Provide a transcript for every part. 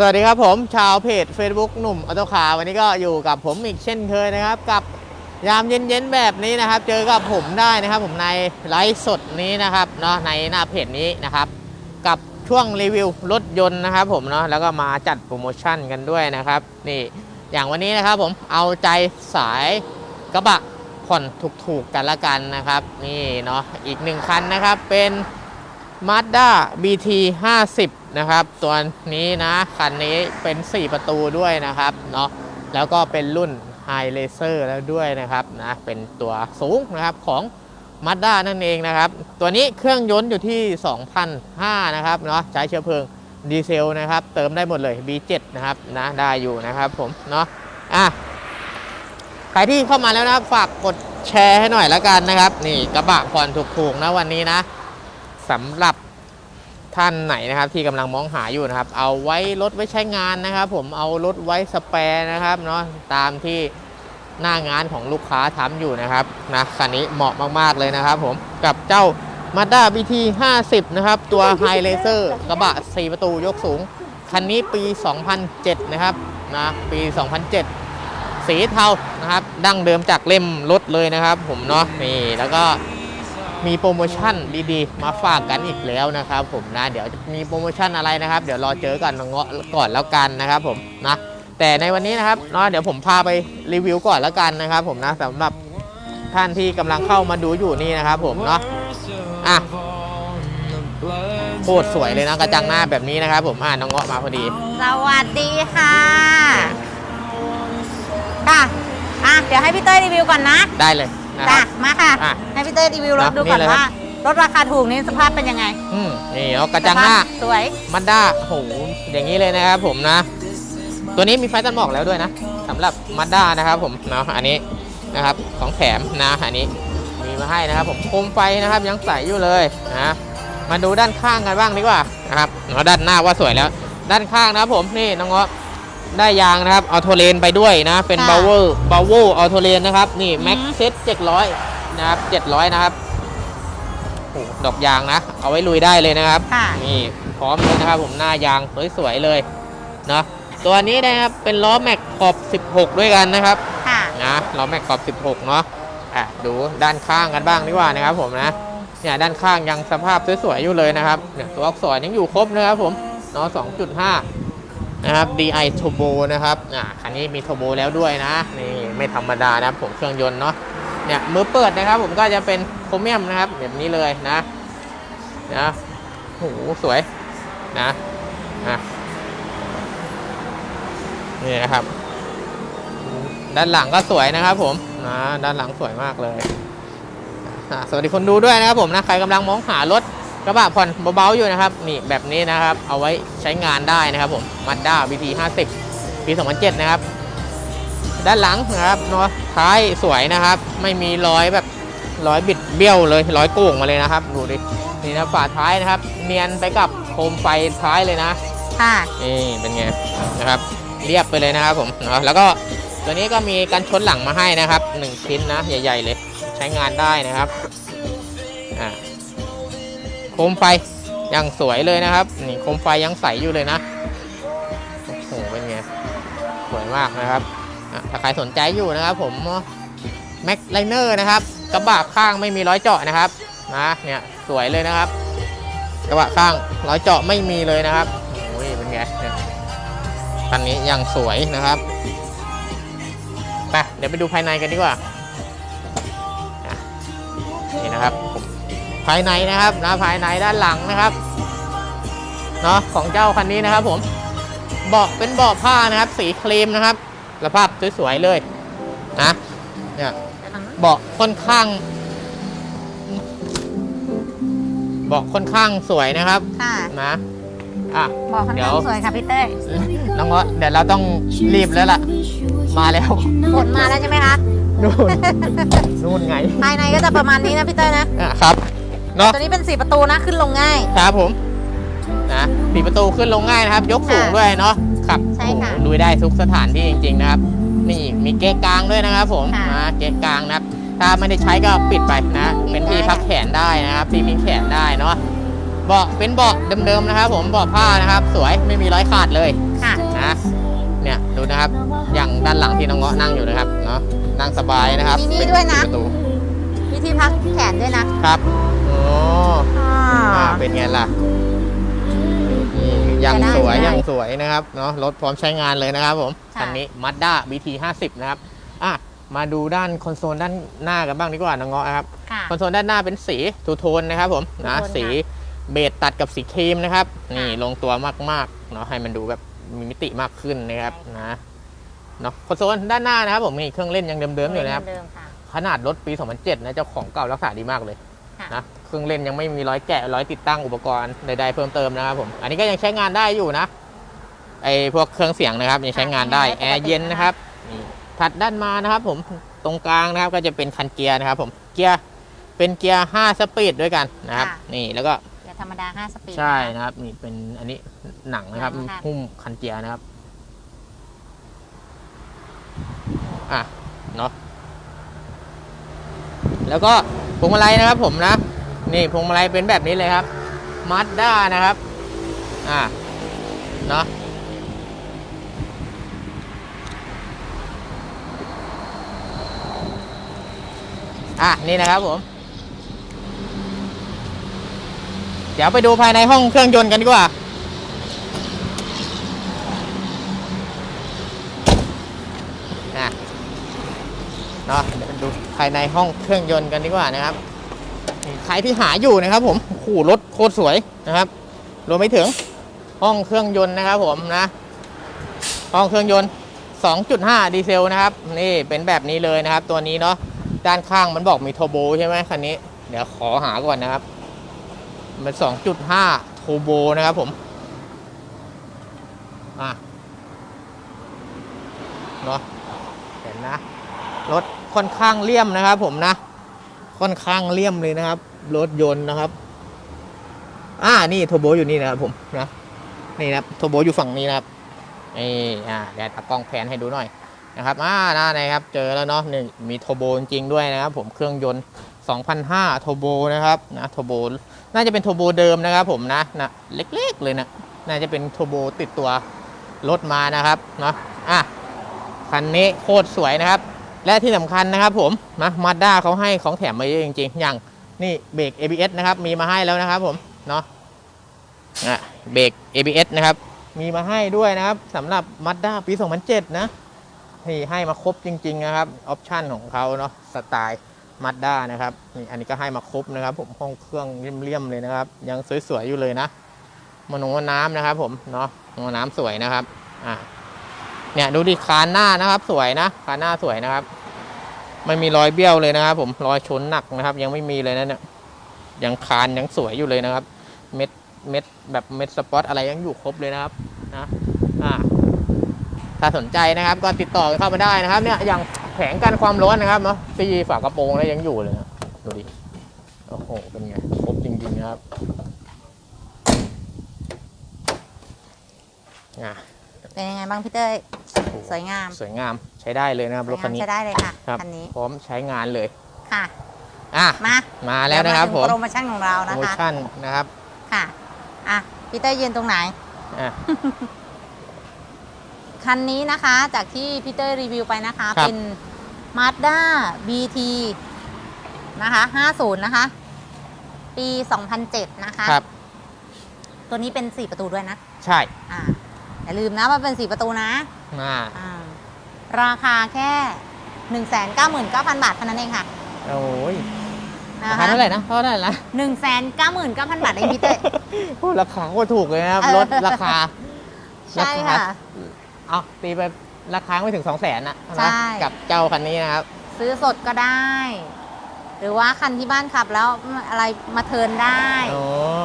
สวัสดีครับผมชาวเพจ Facebook หนุ่มออโตคาวันนี้ก็อยู่กับผมอีกเช่นเคยนะครับ กับยามเย็นๆแบบนี้นะครับ เจอกับผมได้นะครับ ผมในไลฟ์สดนี้นะครับเนาะในหน้าเพจนี้นะครับ กับช่วงรีวิวรถยนต์นะครับ ผมเนาะแล้วก็มาจัดโปรโมชั่นกันด้วยนะครับนี่อย่างวันนี้นะครับผมเอาใจสายกระบะผ่อนถูกๆกันละกันนะครับ นี่เนาะอีกหนึ่งคันนะครับเป็น Mazda BT 50นะครับ ตัวนี้นะ คันนี้เป็น 4 ประตูด้วยนะครับเนาะแล้วก็เป็นรุ่น High Racer แล้วด้วยนะครับนะเป็นตัวสูงนะครับของ Mazda นั่นเองนะครับ ตัวนี้เครื่องยนต์อยู่ที่ 2,005นะครับเนาะใช้เชื้อเพลิงดีเซลนะครับ เติมได้หมดเลย B7 นะครับนะได้อยู่นะครับผมเนาะอะใครที่เข้ามาแล้วนะครับ ฝากกดแชร์ให้หน่อยละกันนะครับ นี่กระบะผ่อนถูกๆนะวันนี้นะ สำหรับท่านไหนนะครับที่กำลังมองหาอยู่นะครับ เอาไว้รถไว้ใช้งานนะครับ ผมเอารถไว้สแปร์นะครับเนาะตามที่หน้างานของลูกค้าทำอยู่นะครับนะคันนี้เหมาะมากๆเลยนะครับ ผมกับเจ้า Mazda BT 50 นะครับ ตัว High Racer กระบะ 4 ประตูยกสูง คันนี้ปี 2007 นะครับนะปี 2007 สีเทานะครับ ดั้งเดิมจากเล่มรถเลยนะครับ ผมเนาะนี่แล้วก็ มีโปรโมชั่นดีๆ มาฝากกันอีกแล้วนะครับ ผมนะ เดี๋ยวจะมีโปรโมชั่นอะไรนะครับ เดี๋ยวรอเจอกันเงาะก่อนแล้วกันนะครับ ผมนะ แต่ในวันนี้นะครับเนาะเดี๋ยวผมพาไปรีวิวก่อนแล้วกันนะครับ ผมนะสำหรับท่านที่กำลังเข้ามาดูอยู่นี่นะครับ ผมเนาะอะโคตรสวยเลยนะกระจังหน้าแบบนี้นะครับ ผมอ่าน้องเงาะมาพอดี สวัสดีค่ะค่ะอะเดี๋ยวให้พี่เต้ยรีวิวก่อนนะ ได้เลย นะคจ้ะรับ มาค่ะ อะให้พี่เต้ยรีวิวรถนะดูก่อนนี่เลยครับ ว่ารถราคาถูกนี้สภาพเป็นยังไงอืมนี่เอากระจังหน้า สภพสวย มันด้าโหอย่างนี้เลยนะครับผมนะ ตัวนี้มีไฟตันหมอกแล้วด้วยนะสำหรับมาด้านะครับผมเนาะอันนี้นะครับของแถมนะอันนี้มีมาให้นะครับ ผมโคมไฟนะครับยังใสอยู่เลยนะมาดูด้านข้างกันบ้างดีกว่านะครับเนาะด้านหน้าว่าสวยแล้ว ด้านข้างนะครับผมนี่น้องเงาะ ได้ยางนะครับเอาโทเลนไปด้วยนะ เป็นค่ะบาวเวอร์บาวเวอร์เอาโทเลนนะครับ นี่แม็กอืมเซตเจ็ดร้อยนะครับเจ็ดร้อยนะครับโอ้โหดอกยางนะ เอาไว้ลุยได้เลยนะครับค่ะนี่พร้อมเลยนะครับ ผมหน้ายางสวยๆเลยเนาะตัวนี้นะครับเป็นล้อแม็กขอบ 16 ด้วยกันนะครับค่ะนะล้อแม็กขอบ 16 เนาะอะดูด้านข้างกันบ้างดีกว่านะครับ ผมนะเนี่ยด้านข้างยังสภาพสวยๆอยู่เลยนะครับเนี่ยตัวอักษรยังอยู่ครบนะครับ ผมเนาะ2.5 นะครับ DI Turbo นะครับอะคันนี้มี Turbo แล้วด้วยนะนี่ไม่ธรรมดานะผมเครื่องยนต์เนาะเนี่ยมือเปิดนะครับ ผมก็จะเป็นโครเมียมนะครับ แบบนี้เลยนะนะโหสวยนะนะนี่นะครับ ด้านหลังก็สวยนะครับ ผมนะด้านหลังสวยมากเลยสวัสดีคนดูด้วยนะครับผมนะใครกำลังมองหารถ กระบะผ่อนเบาๆอยู่นะครับนี่แบบนี้นะครับ เอาไว้ใช้งานได้นะครับผมมาด้า BT 50ปี2007นะครับ ด้านหลังนะครับเนาะท้ายสวยนะครับ ไม่มีรอยแบบรอยบิดเบี้ยวเลยรอยโก่งมาเลยนะครับ ดูดินี่นะฝาท้ายนะครับ เนียนไปกับโคมไฟท้ายเลยนะค่ะนี่เป็นไงนะครับ เรียบไปเลยนะครับผมเนาะแล้วก็ตัวนี้ก็มีการชนหลังมาให้นะครับหนึ่งชิ้นนะ ใหญ่ ๆ เลย ใช้งานได้นะครับอ่าโคมไฟยังสวยเลยนะครับนี่โคมไฟยังใสอยู่เลยนะโอ้โหเป็นไงสวยมากนะครับถ้าใครสนใจอยู่นะครับ ผมแม็กไลเนอร์นะครับ กระบะข้างไม่มีร้อยเจาะนะครับนะเนี่ยสวยเลยนะครับ กระบะข้างร้อยเจาะไม่มีเลยนะครับโอ้ยเป็นไงคันนี้ยังสวยนะครับไปเดี๋ยวไปดูภายในกันดีกว่านี่นะครับผม ภายในนะครับนะภายในด้านหลังนะครับเนาะของเจ้าคันนี้นะครับ ผมเบาะเป็นเบาะผ้านะครับ สีครีมนะครับสภาพสวยๆเลยนะเนี่ยเบาะค่อนข้างเบาะค่อนข้างสวยนะครับค่ะนะอะบอกข้างเดี๋ยวๆสวยค่ะพี่เต้ยน้องเงาะเดี๋ยวเราต้องรีบแล้วล่ะ มาแล้วฝนมาแล้วใช่ไหมคะนู่นนู่นไง ภายในก็จะประมาณนี้นะพี่เต้ยนะอะครับ เนาะตัวนี้เป็นสี่ประตูนะขึ้นลงง่าย ครับผมนะปีประตูขึ้นลงง่ายนะครับ ยกสูงด้วยเนาะขับใช่ค่ะโอ้โหลุยได้ทุกสถานที่จริง ๆ นะครับนี่มีเก๊กกลางด้วยนะครับ ผมค่ะนะเก๊กกลางนะครับ ถ้าไม่ได้ใช้ก็ปิดไปนะ เป็นที่พักแขนได้นะครับที่พิงแขนได้เนาะเบาะเป็นเบาะเดิมๆนะครับ ผมเบาะผ้านะครับ สวยไม่มีรอยขาดเลยค่ะนะเนี่ยดูนะครับ อย่างด้านหลังที่น้องเงาะนั่งอยู่นะครับเนาะนั่งสบายนะครับมีนี่เป็ด้วยนะประตูมีที่พักแขนด้วยนะครับโอ้อ่าอ่าเป็นไงล่ะนี่ยังจะได้สวยได้ยังสวยนะครับเนาะรถพร้อมใช้งานเลยนะครับผมค่ะคันนี้ Mazda BT 50นะครับอะมาดูด้านคอนโซลด้านหน้ากันบ้างดีกว่าน้องเงาะครับค่ะคอนโซลด้านหน้าเป็นสีทูโทนนะครับผมนะทูโทนค่ะสีเบจตัดกับสีครีมนะครับ นี่ค่ะลงตัวมากๆเนาะให้มันดูแบบมีมิติมากขึ้นนะครับใช่นะเนาะคอนโซลด้านหน้านะครับผมมีเครื่องเล่นยังเดิมๆอยู่นะครับเดิมๆค่ะขนาดรถปี 2007นะเจ้าของเก่ารักษาดีมากเลยค่ะนะ เครื่องเล่นยังไม่มีร้อยแกะร้อยติดตั้งอุปกรณ์ใดๆเพิ่มเติมนะครับผม อันนี้ก็ยังใช้งานได้อยู่นะ ไอพวกเครื่องเสียงนะครับยังใช้งานได้ แอร์เย็นนะครับนี่ถัดด้านมานะครับผม ตรงกลางนะครับก็จะเป็นคันเกียร์นะครับผม เกียร์เป็นเกียร์ 5 สปีดด้วยกันนะครับค่ะนี่แล้วก็เกียร์ธรรมดา 5 สปีด ใช่นะครับ นี่เป็นอันนี้หนังนะครับหนังค่ะหุ้มคันเกียร์นะครับ อะ เนาะ แล้วก็พวงมาลัยนะครับผมนะ นี่พวงมาลัยเป็นแบบนี้เลยครับมาสด้านะครับ อะเนาะอะ นี่นะครับผม เดี๋ยวไปดูภายในห้องเครื่องยนต์กันดีกว่าอะเนาะเดี๋ยวดูภายในห้องเครื่องยนต์กันดีกว่านะครับ ใครที่หาอยู่นะครับ ผมโอ้โหรถโคตรสวยนะครับรวมไปถึงห้องเครื่องยนต์นะครับผมนะ ห้องเครื่องยนต์ 2.5 ดีเซลนะครับ นี่เป็นแบบนี้เลยนะครับ ตัวนี้เนาะด้านข้างมันบอกมีโทโบใช่ไหมคันนี้ เดี๋ยวขอหาก่อนนะครับ มัน 2.5 โทโบนะครับผมอะเนาะเห็นนะรถค่อนข้างเลี่ยมนะครับผมนะ ค่อนข้างเลี่ยมเลยนะครับ รถยนต์นะครับ อ่านี่โทโบอยู่นี่นะครับผมนะนี่นะครับโทโบอยู่ฝั่งนี้นะครับนี่อ่าเดี๋ยวตากล้องแผนให้ดูหน่อยนะครับอ่าน้าไหนครับ เจอแล้วเนาะนี่มีโทโบจริงด้วยนะครับ ผมเครื่องยนต์2005โทโบนะครับนะโทโบน่าจะเป็นโทโบเดิมนะครับ ผมนะนะเล็กๆเลยนะน่าจะเป็นโทโบติดตัวรถมานะครับเนาะอะคันนี้โคตรสวยนะครับ และที่สำคัญนะครับผมนะมาด้าเขาให้ของแถมมาเยอะจริงๆ อย่างนี่เบรก ABS นะครับ มีมาให้แล้วนะครับผม เนาะอะเบรก ABS นะครับ มีมาให้ด้วยนะครับสำหรับ Mazda ปี 2007 นะนี่ให้มาครบจริง ๆ นะครับ ออปชั่นของเขาเนาะสไตล์มาด้านะครับนี่อันนี้ก็ให้มาครบนะครับ ผมห้องเครื่องเลี่ยมๆเลยนะครับ ยังสวยๆอยู่เลยนะมานงนน้ำนะครับ ผมเนาะมานน้ำสวยนะครับอ่า เนี่ยดูดิคานหน้านะครับ สวยนะคานหน้าสวยนะครับ ไม่มีรอยเบี้ยวเลยนะครับ ผมรอยชนหนักนะครับ ยังไม่มีเลยนะเนี่ยยังคานยังสวยอยู่เลยนะครับ เม็ดเม็ดแบบเม็ดสปอตอะไรยังอยู่ครบเลยนะครับนะอ่าถ้าสนใจนะครับ ก็ติดต่อเข้ามาได้นะครับ เนี่ยอย่างแผงกันความร้อนนะครับเนาะซีฝากระโปรงแล้วยังอยู่เลยนะดูดิโอ้โหเป็นไงครบจริงๆนะครับเป็นยังไงบ้างพี่เต้ย สวยงาม สวยงามใช้ได้เลยนะครับรถคันนี้ใช้ได้เลยค่ะครับคันนี้พร้อมใช้งานเลยค่ะอะมามาแล้วนะครับผเดี๋ยมมาถึงโปรโมชั่นของเราโปรนะโมคะชั่นนะครับค่ะอะพี่เต้ยยืนตรงไหนอะคันนี้นะคะจากที่พี่เต้ยรีวิวไปนะคะครับเป็น Mazda BT นะคะ 50 นะคะ ปี 2007 นะคะ ครับ ตัวนี้เป็น 4 ประตูด้วยนะ ใช่ อ่า อย่าลืมนะว่าเป็น4ประตูนะอ่าอ่าราคาแค่ 199,000 บาทเท่านั้นเองค่ะโอ้ยนะราคะคาเท่าไหร่นะเท่าไหร่นะ199,000บาทเองพี่เต้ยโอ้ราคาโคตรถูกเลยนะครับเออรถราคาใช่ค่ะ เอาตีไปราคาไม่ถึง2 0 0แสนนะใช่กับเจ้าคันนี้นะครับ ซื้อสดก็ได้ หรือว่าคันที่บ้านขับแล้วอะไรมาเทิร์นได้ โอ้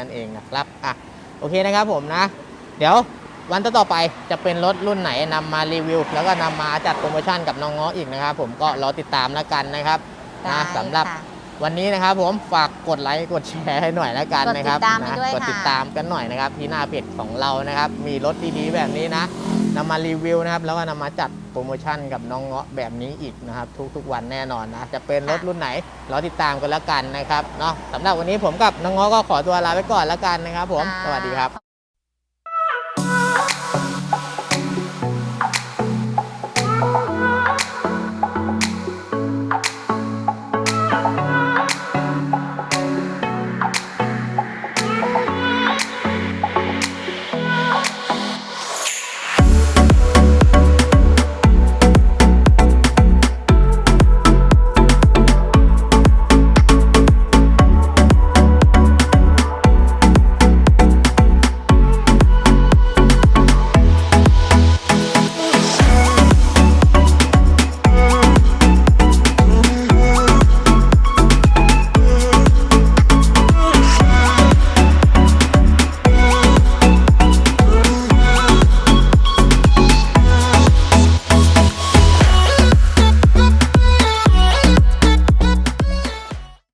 นั่นเองนะครับ อะ โอเคนะครับผมนะ เดี๋ยว วันต่อๆไปจะเป็นรถรุ่นไหนนำมารีวิว แล้วก็นำมาจัดโปรโมชั่นกับน้องง้ออีกนะครับ ผมก็รอติดตามแล้วกันนะครับได้นะสำหรับค่ะวันนี้นะครับผมฝากกดไลค์กดแชร์ให้หน่อยแล้วกันนะครับกดติดตามให้นะด้วยกดค่ะติดตามกันหน่อยนะครับ ที่หน้าเพจของเรานะครับ มีรถดีๆแบบนี้นะนำมารีวิวนะครับ แล้วก็นำมาจัดโปรโมชั่นกับน้องเงาะแบบนี้อีกนะครับ ทุกๆวันแน่นอนนะจะเป็นรถรุ่นไหนรอติดตามกันแล้วกันนะครับเนาะสำหรับวันนี้ผมกับน้องเงาะก็ขอตัวลาไปก่อนแล้วกันนะครับ ผมค่ะสวัสดีครับ